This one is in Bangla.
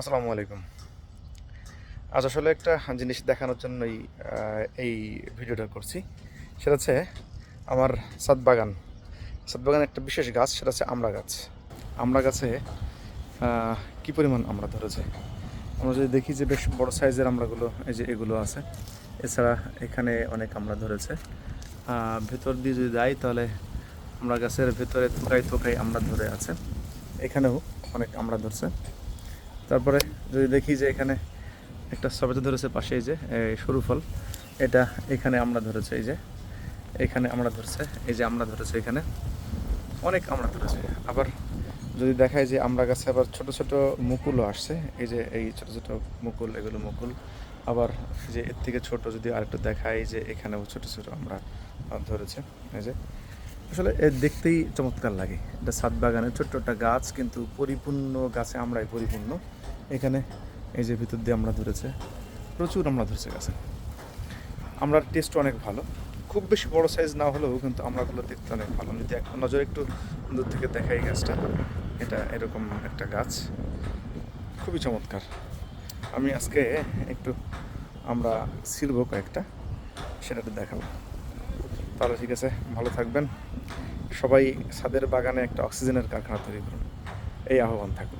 আসসালামু আলাইকুম। আজ আসলে একটা জিনিস দেখানোর জন্যই এই ভিডিওটা করছি। সেটা হচ্ছে আমার সাত বাগান। সাত বাগানে একটা বিশেষ গাছ, সেটা হচ্ছে আমড়া গাছ। আমড়া গাছে কি পরিমাণ আমড়া ধরেছে? আমরা যদি দেখি যে বেশ বড় সাইজের আমড়াগুলো এই যে এগুলো আছে, এছাড়া এখানে অনেক আমড়া ধরেছে। ভেতর দিয়ে যদি যাই, তাহলে আমরা গাছের ভেতরে থোকাই থোকাই আমড়া ধরে আছে। এখানেও অনেক আমড়া ধরছে। তারপরে যদি দেখি যে এখানে একটা সবেদা ধরেছে পাশে এই যে সরু ফল, এটা এখানে আমরা ধরেছে, এই যে, এখানে আমরা ধরছে, এই যে আমরা ধরেছে এখানে, অনেক আমরা ধরেছে। আবার যদি দেখায় যে আমরা গাছে আবার ছোট ছোট মুকুলও আসছে, এই যে এই ছোট ছোট মুকুল, এগুলো মুকুল। আবার যে এর থেকে ছোট যদি আরেকটু দেখায় যে এখানেও ছোট ছোট আমরা ধরেছে, এই যে। আসলে এ দেখতেই চমৎকার লাগে। এটা সাত বাগানের ছোট্ট একটা গাছ, কিন্তু পরিপূর্ণ গাছে আমরাই পরিপূর্ণ। এখানে এই যে ভিতর দিয়ে আমরা ধরেছে, প্রচুর আমরা ধরেছে গাছে। আমরার টেস্ট অনেক ভালো। খুব বেশি বড় সাইজ না হলেও কিন্তু আমরাগুলো দেখতে অনেক ভালো। যদি এক নজরে একটু দূর থেকে দেখাই গাছটা, এটা এরকম একটা গাছ। খুবই চমৎকার। আমি আজকে একটু আমরা ছিলবো কয়েকটা সেটা একটু দেখাবো। তাহলে ঠিক আছে, ভালো থাকবেন। সবাই ছাদের বাগানে একটা অক্সিজেনের কারখানা তৈরি করুন। এই আহ্বান থাকল।